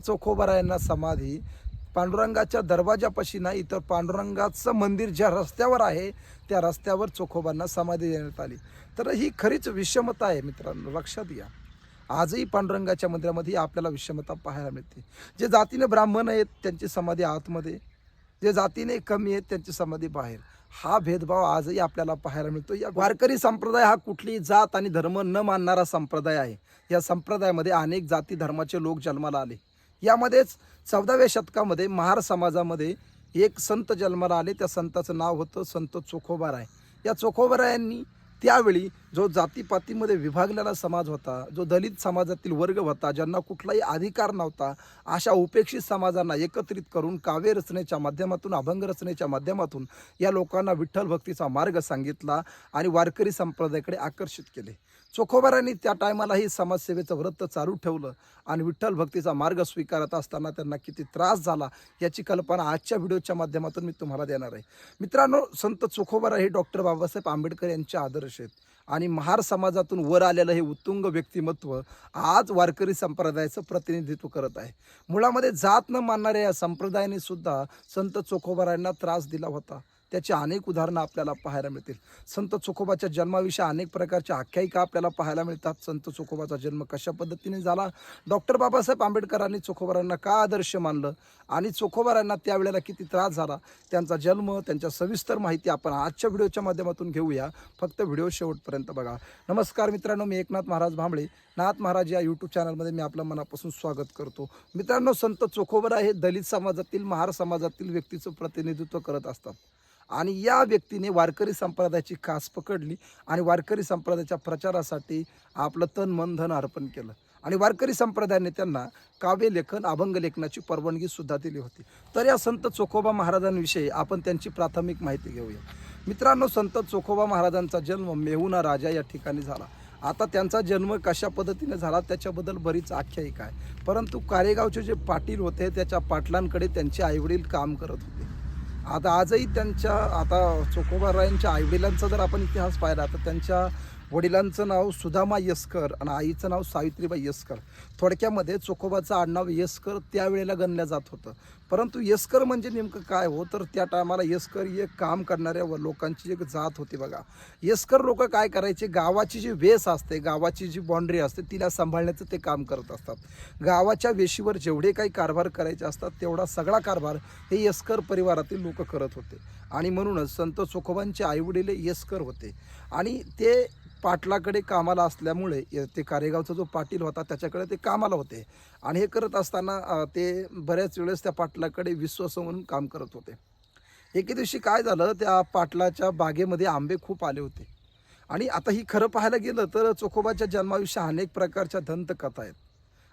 चोखोबरायांना समाधी पांडुरंगाच्या दरवाजापाशी नाही तर पांडुरंगाचं मंदिर ज्या रस्त्यावर आहे त्या रस्त्यावर चोखोबांना समाधी देण्यात आली. तर ही खरीच विषमता आहे मित्रांनो लक्षात घ्या. आजही पांडुरंगाच्या मंदिरामध्ये आपल्याला विषमता पाहायला मिळते. जे जातीने ब्राह्मण आहेत त्यांची समाधी आतमध्ये. जे जातीने कमी आहेत त्यांची समाधी बाहेर. हा भेदभाव आजही आपल्याला पाहायला मिळतो. या वारकरी संप्रदाय हा कुठलीही जात आणि धर्म न मानणारा संप्रदाय आहे. या संप्रदायामध्ये अनेक जाती धर्माचे लोक जन्माला आले. यामध्येच चौदाव्या शतकामध्ये महार समाजामध्ये एक संत जन्माला आले. त्या संताचं नाव होतं संत चोखोबाराय. या चोखोबारायांनी त्यावेळी जो जातीपातीमध्ये विभागलेला समाज होता जो दलित समाजातील वर्ग होता ज्यांना कुठलाही अधिकार नव्हता अशा उपेक्षित समाजांना एकत्रित करून काव्य रचनेच्या माध्यमातून अभंग रचनेच्या माध्यमातून या लोकांना विठ्ठल भक्तीचा मार्ग सांगितला आणि वारकरी संप्रदायाकडे आकर्षित केले. चोखोबारांनी त्या टायमालाही समाजसेवेचं व्रत चालू ठेवलं आणि विठ्ठल भक्तीचा मार्ग स्वीकारत असताना त्यांना किती त्रास झाला याची कल्पना आजच्या व्हिडिओच्या माध्यमातून मी तुम्हाला देणार आहे. मित्रांनो संत चोखोबारा हे डॉक्टर बाबासाहेब आंबेडकर यांचे आदर्श आहेत आणि महार समाजातून वर आलेलं हे उत्तुंग व्यक्तिमत्व आज वारकरी संप्रदायाचं प्रतिनिधित्व करत आहे. मुळामध्ये जात न मानणाऱ्या या संप्रदायाने सुद्धा संत चोखोबारांना त्रास दिला होता. त्याची अनेक उदाहरणं आपल्याला पाहायला मिळतील. संत चोखोबाच्या जन्माविषयी अनेक प्रकारच्या आख्यायिका आपल्याला पाहायला मिळतात. संत चोखोबाचा जन्म कशा पद्धतीने झाला? डॉक्टर बाबासाहेब आंबेडकरांनी चोखोबारांना का आदर्श मानलं? आणि चोखोबारांना त्यावेळेला किती त्रास झाला? त्यांचा जन्म त्यांच्या सविस्तर माहिती आपण आजच्या व्हिडिओच्या माध्यमातून घेऊया. फक्त व्हिडिओ शेवटपर्यंत बघा. नमस्कार मित्रांनो मी एकनाथ महाराज भांबळे. नाथ महाराज या यूट्यूब चॅनलमध्ये मी आपलं मनापासून स्वागत करतो. मित्रांनो संत चोखोबरा हे दलित समाजातील महार समाजातील व्यक्तीचं प्रतिनिधित्व करत असतात. आणि या व्यक्तीने वारकरी संप्रदायाची खास पकडली आणि वारकरी संप्रदायाच्या प्रचारासाठी आपलं तन मन धन अर्पण केलं. आणि वारकरी संप्रदायाने त्यांना काव्यलेखन अभंग लेखनाची परवानगी सुद्धा दिली होती. तर या संत चोखोबा महाराजांविषयी आपण त्यांची प्राथमिक माहिती घेऊया. मित्रांनो संत चोखोबा महाराजांचा जन्म मेहुना राजा या ठिकाणी झाला. आता त्यांचा जन्म कशा पद्धतीने झाला त्याच्याबद्दल बरीच आख्यायिका आहे. परंतु कारेगावचे जे पाटील होते त्याच्या पाटलांकडे त्यांचे आईवडील काम करत होते. आता आजही त्यांच्या आता चोखोबारायांच्या आईवडिलांचा जर आपण इतिहास पाहिला तर त्यांच्या वडिलांचं नाव सुदामा यस्कर आणि आईचं नाव सावित्रीबाई यस्कर. थोडक्यामध्ये चोखोबाचं आडनाव यसकर त्यावेळेला गणलं जात होतं. परंतु यस्कर म्हणजे नेमकं काय हो? तर त्या टायमाला यसकर ही एक काम करणाऱ्या व लोकांची एक जात होती बघा. यस्कर लोक काय करायचे? गावाची जी वेस असते गावाची जी बाँड्री असते तिला सांभाळण्याचं ते काम करत असतात. गावाच्या वेशीवर जेवढे काही कारभार करायचे असतात तेवढा सगळा कारभार हे यस्कर परिवारातील लोक करत होते. आणि म्हणूनच संत चोखोबांचे आईवडील यस्कर होते. आणि ते पाटलाकडे कामाला असल्यामुळे ते कारेगावचा जो पाटील होता त्याच्याकडे ते कामाला होते. आणि हे करत असताना ते बऱ्याच वेळेस त्या पाटलाकडे विश्वास म्हणून काम करत होते. एके दिवशी काय झालं त्या पाटलाच्या बागेमध्ये आंबे खूप आले होते. आणि आता ही खरं पाहायला गेलं तर चोखोबाच्या जन्माविषयी अनेक प्रकारच्या दंतकथा आहेत.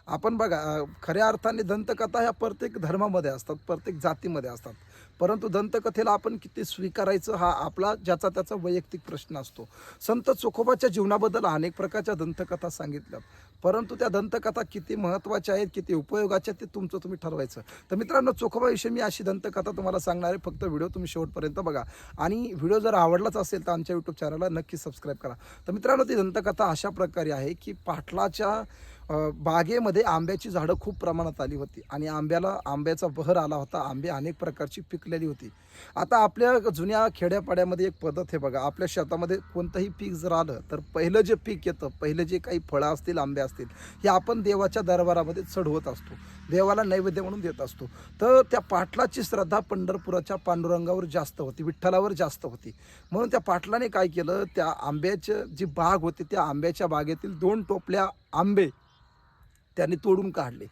आपण बघा खऱ्या अर्थाने दंतकथा ह्या प्रत्येक धर्मामध्ये असतात प्रत्येक जातीमध्ये असतात. परंतु दंतकथेला आपण किती स्वीकारायचं हा आपला ज्याचा त्याचा वैयक्तिक प्रश्न असतो. संत चोखोबाच्या जीवनाबद्दल अनेक प्रकारच्या दंतकथा सांगितल्या परंतु त्या दंतकथा किती महत्त्वाच्या आहेत किती उपयोगाच्या आहेत ते तुमचं तुम्ही ठरवायचं. तर मित्रांनो चोखोबाविषयी मी अशी दंतकथा तुम्हाला सांगणार आहे. फक्त व्हिडिओ तुम्ही शेवटपर्यंत बघा. आणि व्हिडिओ जर आवडलाच असेल तर आमच्या यूट्यूब चॅनलला नक्की सबस्क्राईब करा. तर मित्रांनो ती दंतकथा अशा प्रकारे आहे की पाटलाच्या बागेमध्ये आंब्याची झाडं खूप प्रमाणात आली होती आणि आंब्याला आंब्याचा बहर आला होता आंबे अनेक प्रकारची पिकलेली होती. आता आपल्या जुन्या खेड्यापाड्यामध्ये एक पद्धत आहे बघा आपल्या शेतामध्ये कोणतंही पीक जर आलं तर पहिलं जे पीक येतं पहिलं जे काही फळं असतील आंबे असतील हे आपण देवाच्या दरबारामध्ये चढवत असतो. देवाला नैवेद्य म्हणून देत असतो. तर त्या पाटलाची श्रद्धा पंढरपुराच्या पांडुरंगावर जास्त होती विठ्ठलावर जास्त होती. म्हणून त्या पाटलाने काय केलं त्या आंब्याचं जी बाग होती त्या आंब्याच्या बागेतील दोन टोपल्या आंबे त्यांनी तोडून काढले.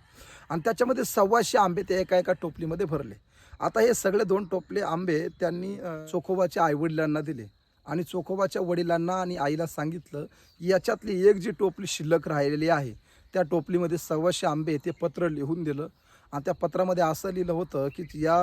आणि त्याच्यामध्ये सव्वाशे आंबे ते एका एका टोपलीमध्ये भरले. आता हे सगळे दोन टोपले आंबे त्यांनी चोखोबाच्या आईवडिलांना दिले. आणि चोखोबाच्या वडिलांना आणि आईला सांगितलं की याच्यातली एक जी टोपली शिल्लक राहिलेली आहे त्या टोपलीमध्ये सव्वाशे आंबे ते पत्र लिहून दिलं. आणि त्या पत्रामध्ये असं लिहिलं होतं की या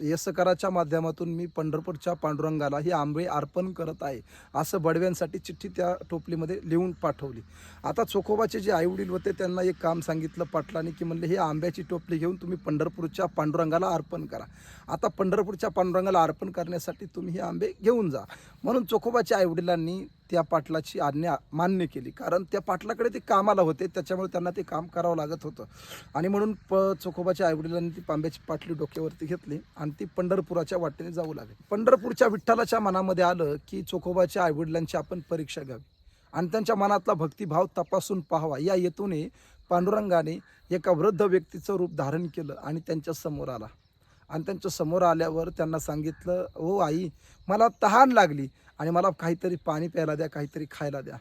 यसकराच्या माध्यमातून मी पंढरपूरच्या पांडुरंगाला ही आंबे अर्पण करत आहे असं बडव्यांसाठी चिठ्ठी त्या टोपलीमध्ये लिहून पाठवली. आता चोखोबाचे जे आईवडील होते त्यांना एक काम सांगितलं पाटलाने की म्हणले ही आंब्याची टोपली घेऊन तुम्ही पंढरपूरच्या पांडुरंगाला अर्पण करा. आता पंढरपूरच्या पांडुरंगाला अर्पण करण्यासाठी तुम्ही हे आंबे घेऊन जा. म्हणून चोखोबाच्या आईवडिलांनी त्या पाटलाची आज्ञा मान्य केली. कारण त्या पाटलाकडे ते कामाला होते त्याच्यामुळे त्यांना ते काम करावं लागत होतं. आणि म्हणून प चोखोबाच्या आईवडिलांनी ती पांब्याची पाटली डोक्यावरती घेतली आणि ती पंढरपुराच्या वाटेने जाऊ लागली. पंढरपूरच्या विठ्ठलाच्या मनामध्ये आलं की चोखोबाच्या आईवडिलांची आपण परीक्षा घ्यावी आणि त्यांच्या मनातला भक्तिभाव तपासून पाहावा. या हेतूने पांडुरंगाने एका वृद्ध व्यक्तीचं रूप धारण केलं आणि त्यांच्यासमोर आला. आणि त्यांच्यासमोर आल्यावर त्यांना सांगितलं ओ आई मला तहान लागली. आणि मला काहीतरी पाणी प्यायला द्या काहीतरी खायला द्या.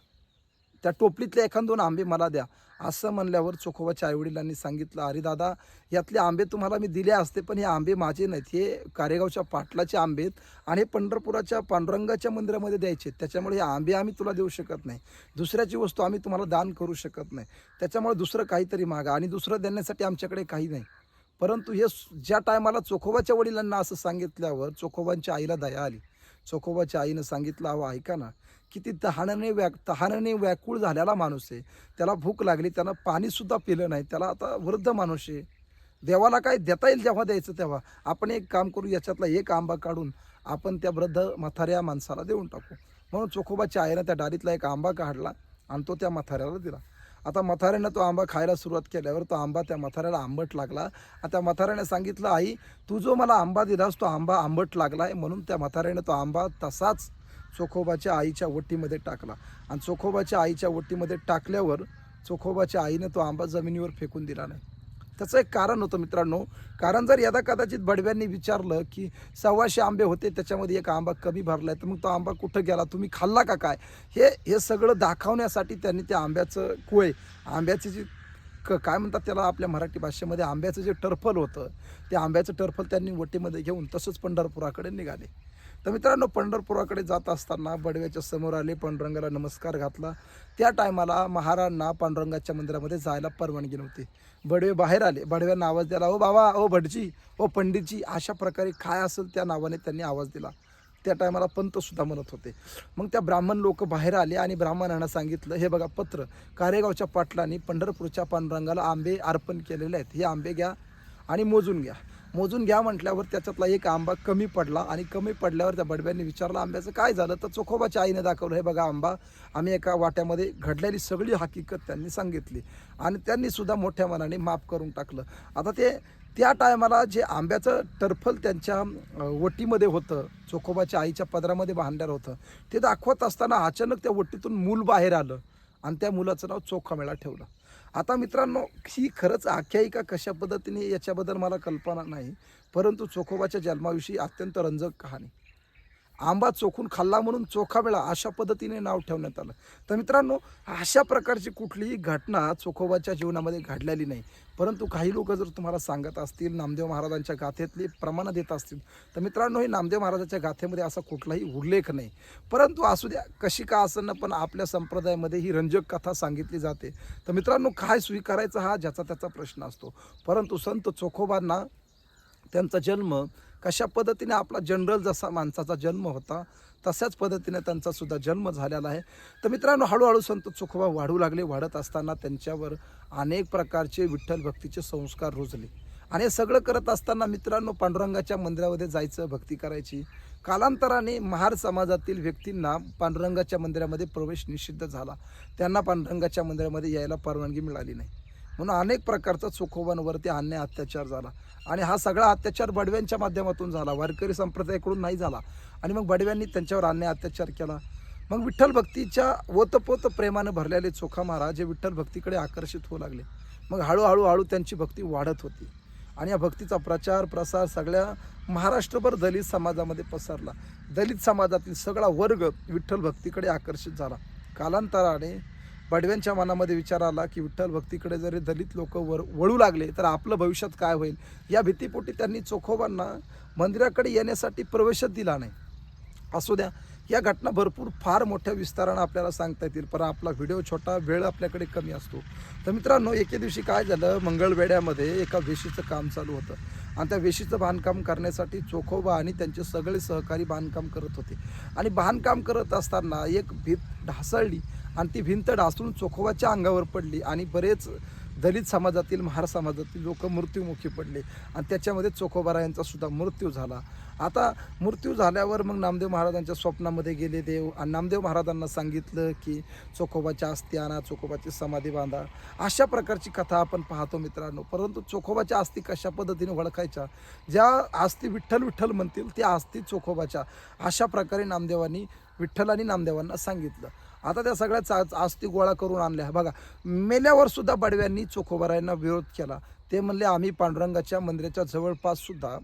त्या टोपलीतले एखाद दोन आंबे मला द्या. असं म्हणल्यावर चोखोबाच्या आईवडिलांनी सांगितलं अरे दादा यातले आंबे तुम्हाला मी दिले असते पण हे आंबे माझे नाहीत. हे कारेगावच्या पाटलाचे आंबे आहेत आणि हे पंढरपुराच्या पांडुरंगाच्या मंदिरामध्ये द्यायचे आहेत. त्याच्यामुळे हे आंबे आम्ही तुला देऊ शकत नाही. दुसऱ्याची वस्तू आम्ही तुम्हाला दान करू शकत नाही. त्याच्यामुळे दुसरं काहीतरी मागा आणि दुसरं देण्यासाठी आमच्याकडे काही नाही. परंतु हे ज्या टायमाला चोखोबाच्या वडिलांना असं सांगितल्यावर चोखोबांच्या आईला दया आली. चोखोबाच्या आईनं सांगितलं हवं ऐका ना किती तहानने व्या तहानने व्याकुळ झालेला माणूस आहे. त्याला भूक लागली त्यानं पाणीसुद्धा पिलं नाही. त्याला आता वृद्ध माणूस आहे. देवाला काय देता येईल जेव्हा द्यायचं तेव्हा? आपण एक काम करू याच्यातला एक आंबा काढून आपण त्या वृद्ध म्हाताऱ्या माणसाला देऊन टाकू. म्हणून चोखोबाच्या आईनं त्या डालीतला एक आंबा काढला आणि तो त्या म्हाताऱ्याला दिला. आता मथाऱ्यानं तो आंबा खायला सुरुवात केल्यावर तो आंबा त्या मथाऱ्याला आंबट लागला. आता त्या मथाऱ्याने सांगितलं आई तू जो मला आंबा दिलास तो आंबा आंबट लागला आहे म्हणून त्या मथाऱ्यानं तो आंबा तसाच चोखोबाच्या आईच्या वटीमध्ये टाकला. आणि चोखोबाच्या आईच्या वटीमध्ये टाकल्यावर चोखोबाच्या आईनं तो आंबा जमिनीवर फेकून दिला नाही. त्याचं एक कारण होतं मित्रांनो. कारण जर यदा कदाचित बडव्यांनी विचारलं की सव्वाशे आंबे होते त्याच्यामध्ये एक आंबा कमी भरलाय तर मग तो आंबा कुठं गेला तुम्ही खाल्ला का काय? हे हे सगळं दाखवण्यासाठी त्यांनी त्या आंब्याचं कुळे आंब्याची जी क काय म्हणतात त्याला आपल्या मराठी भाषेमध्ये आंब्याचं जे टरफल होतं ते आंब्याचं टरफल त्यांनी वटीमध्ये घेऊन तसंच पंढरपुराकडे निघाले. तर मित्रांनो पंढरपुराकडे जात असताना बडव्याच्या समोर आले पांडुरंगाला नमस्कार घातला. त्या टायमाला महाराजांना पांडुरंगाच्या मंदिरामध्ये जायला परवानगी नव्हती. बडवे बाहेर आले. बडव्यांना आवाज दिला ओ बाबा ओ भटजी ओ पंडितजी अशा प्रकारे काय असेल त्या नावाने त्यांनी आवाज दिला. त्या टायमाला पंतसुद्धा म्हणत होते. मग त्या ब्राह्मण लोक बाहेर आले आणि ब्राह्मणांना सांगितलं हे बघा पत्र कारेगावच्या पाटलांनी पंढरपूरच्या पांडुरंगाला आंबे अर्पण केलेले आहेत. हे आंबे घ्या आणि मोजून घ्या. मोजून घ्या म्हटल्यावर त्याच्यातला एक आंबा कमी पडला आणि कमी पडल्यावर त्या बडब्यांनी विचारलं आंब्याचं काय झालं? तर चोखोबाच्या आईने दाखवलं हे बघा आंबा आम्ही एका वाट्यामध्ये घडलेली सगळी हकीकत त्यांनी सांगितली आणि त्यांनी सुद्धा मोठ्या मनाने माफ करून टाकलं. आता ते त्या टायमाला जे आंब्याचं टर्फल त्यांच्या वटीमध्ये होतं चोखोबाच्या आईच्या पदरामध्ये बांधल्यावर होतं ते दाखवत असताना अचानक त्या वटीतून मूल बाहेर आलं आणि त्या मुलाचं नाव चोखामेळा ठेवलं. आता मित्रांनो ही खरंच आख्यायिका कशा पद्धतीने याच्याबद्दल मला कल्पना नाही परंतु चोखोबाच्या जन्माविषयी अत्यंत रंजक कहाणी. आंबा चोखून खाल्ला म्हणून चोखा वेळा अशा पद्धतीने नाव ठेवण्यात आलं. तर मित्रांनो अशा प्रकारची कुठलीही घटना चोखोबाच्या जीवनामध्ये घडलेली नाही. परंतु काही लोक जर तुम्हाला सांगत असतील नामदेव महाराजांच्या गाथेतली प्रमाणं देत असतील तर मित्रांनो हे नामदेव महाराजांच्या गाथेमध्ये असा कुठलाही उल्लेख नाही. परंतु असू द्या कशी का असं पण आपल्या संप्रदायामध्ये ही रंजक कथा सांगितली जाते. तर मित्रांनो काय स्वीकारायचा हा ज्याचा त्याचा प्रश्न असतो. परंतु संत चोखोबांना त्यांचा जन्म कशा पद्धतीने आपला जनरल जसा माणसाचा जन्म होता तशाच पद्धतीने त्यांचा सुद्धा जन्म झालेला आहे. तर मित्रांनो हळूहळू संत चोखोबा वाढू लागले. वाढत असताना त्यांच्यावर अनेक प्रकारचे विठ्ठल भक्तीचे संस्कार रुजले. आणि हे सगळं करत असताना मित्रांनो पांडुरंगाच्या मंदिरामध्ये जायचं भक्ती करायची. कालांतराने महार समाजातील व्यक्तींना पांडुरंगाच्या मंदिरामध्ये प्रवेश निषिद्ध झाला. त्यांना पांडुरंगाच्या मंदिरामध्ये यायला परवानगी मिळाली नाही. म्हणून अनेक प्रकारचा चोखोबांवरती अन्याय अत्याचार झाला. आणि हा सगळा अत्याचार बडव्यांच्या माध्यमातून झाला. वारकरी संप्रदायाकडून नाही झाला. आणि मग बडव्यांनी त्यांच्यावर अन्याय अत्याचार केला. मग विठ्ठल भक्तीच्या ओतपोत प्रेमानं भरलेले चोखा महाराज हे विठ्ठल भक्तीकडे आकर्षित होऊ लागले. मग हळूहळू हळू त्यांची भक्ती वाढत होती. आणि या भक्तीचा प्रचार प्रसार सगळ्या महाराष्ट्रभर दलित समाजामध्ये पसरला. दलित समाजातील सगळा वर्ग विठ्ठल भक्तीकडे आकर्षित झाला. कालांतराने बडव्यांच्या मनामध्ये विचार आला की विठ्ठल भक्तीकडे जरी दलित लोक वर वळू लागले तर आपलं भविष्यात काय होईल? या भीतीपोटी त्यांनी चोखोबांना मंदिराकडे येण्यासाठी प्रवेशच दिला नाही. असू द्या या घटना भरपूर फार मोठ्या विस्तारानं आपल्याला सांगता येतील पण आपला व्हिडिओ छोटा वेळ आपल्याकडे कमी असतो. तर मित्रांनो एके दिवशी काय झालं? मंगळवेड्यामध्ये एका वेशीचं काम चालू होतं. आणि त्या वेशीचं बांधकाम करण्यासाठी चोखोबा आणि त्यांचे सगळे सहकारी बांधकाम करत होते. आणि बांधकाम करत असताना एक भीत ढासळली आणि ती भिंत ढासळून चोखोबाच्या अंगावर पडली आणि बरेच दलित समाजातील महार समाजातील लोक मृत्युमुखी पडले. आणि त्याच्यामध्ये चोखोबारा यांचा सुद्धा मृत्यू झाला. आता मृत्यू झाल्यावर मग नामदेव महाराजांच्या स्वप्नामध्ये गेले देव. आणि नामदेव महाराजांना सांगितलं की चोखोबाच्या अस्थी आणा चोखोबाची समाधी बांधा. अशा प्रकारची कथा आपण पाहतो मित्रांनो. परंतु चोखोबाच्या अस्थी कशा पद्धतीने ओळखायच्या? ज्या अस्थी विठ्ठल विठ्ठल म्हणतील त्या अस्थी चोखोबाच्या. अशा प्रकारे नामदेवांनी विठ्ठल आणि नामदेवांना सांगितलं. आता त्या सगळ्या चा आस्ती गोळा करून आणल्या. बघा मेल्यावर सुद्धा बडव्यांनी चोखोबारायांना विरोध केला. ते म्हणले आम्ही पांडुरंगाच्या मंदिराच्या जवळपास सुद्धा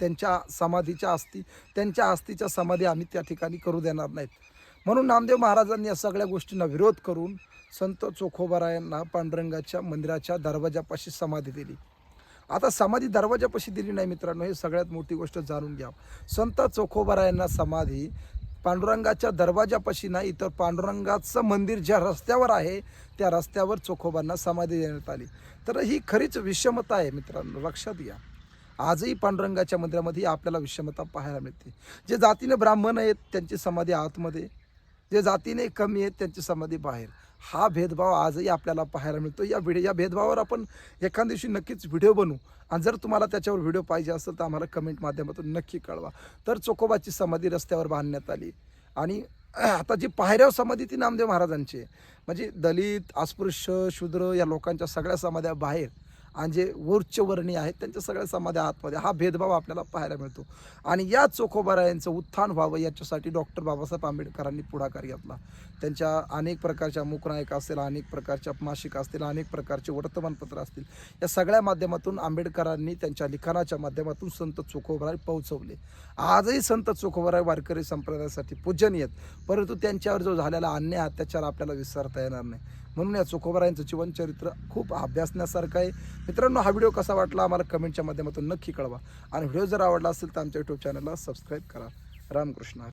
त्यांच्या समाधीच्या आस्ती त्यांच्या आस्तीच्या समाधी आम्ही त्या ठिकाणी करू देणार नाहीत. म्हणून नामदेव महाराजांनी या सगळ्या गोष्टींना विरोध करून संत चोखोबारायांना पांडुरंगाच्या मंदिराच्या दरवाजापाशी समाधी दिली. आता समाधी दरवाजापाशी दिली नाही मित्रांनो हे सगळ्यात मोठी गोष्ट जाणून घ्या. संत चोखोबारायांना समाधी पांडुरंगाच्या दरवाजापाशी नाही तर पांडुरंगाचं मंदिर ज्या रस्त्यावर आहे त्या रस्त्यावर चोखोबांना समाधी देण्यात आली. तर ही खरीच विषमता आहे मित्रांनो लक्षात घ्या. आजही पांडुरंगाच्या मंदिरामध्ये आपल्याला विषमता पाहायला मिळते. जे जातीने ब्राह्मण आहेत त्यांची समाधी आतमध्ये. जे जातीने कमी आहेत त्यांची समाधी बाहेर. हा भेदभाव आजही आपल्याला पाहायला मिळतो. या व्हिडिओ या भेदभावावर आपण एखाद दिवशी नक्कीच व्हिडिओ बनवू. आणि जर तुम्हाला त्याच्यावर व्हिडिओ पाहिजे असेल तर आम्हाला कमेंट माध्यमातून नक्की कळवा. तर चोकोबाची समाधी रस्त्यावर बांधण्यात आली. आणि आता जी पायऱ्यावर समाधी ती नामदेव महाराजांची आहे. म्हणजे दलित अस्पृश्य शूद्र या लोकांच्या सगळ्या समाध्या बाहेर. आणि जे उच्चवर्णी आहेत त्यांच्या सगळ्या समाध्या आतमध्ये. हा भेदभाव आपल्याला पाहायला मिळतो. आणि या चोखोबारायांचं उत्थान व्हावं याच्यासाठी डॉक्टर बाबासाहेब आंबेडकरांनी पुढाकार घेतला. त्यांच्या अनेक प्रकारच्या मुकनायका असतील अनेक प्रकारच्या मासिक असतील अनेक प्रकारचे वर्तमानपत्र असतील या सगळ्या माध्यमातून आंबेडकरांनी त्यांच्या लिखाणाच्या माध्यमातून संत चोखोबराय पोहोचवले. आजही संत चोखोबराय वारकरी संप्रदायासाठी पूजनीय आहेत. परंतु त्यांच्यावर जो झालेला अन्याय अत्याचार आपल्याला विसरता येणार नाही. म्हणून या चोखोबरायांचं जीवनचरित्र खूप अभ्यासण्यासारखं आहे. मित्रांनो हा व्हिडिओ कसा वाटला आम्हाला कमेंटच्या माध्यमातून नक्की कळवा. आणि व्हिडिओ जर आवडला असेल तर आमच्या यूट्यूब चॅनलला सबस्क्राईब करा. रामकृष्ण.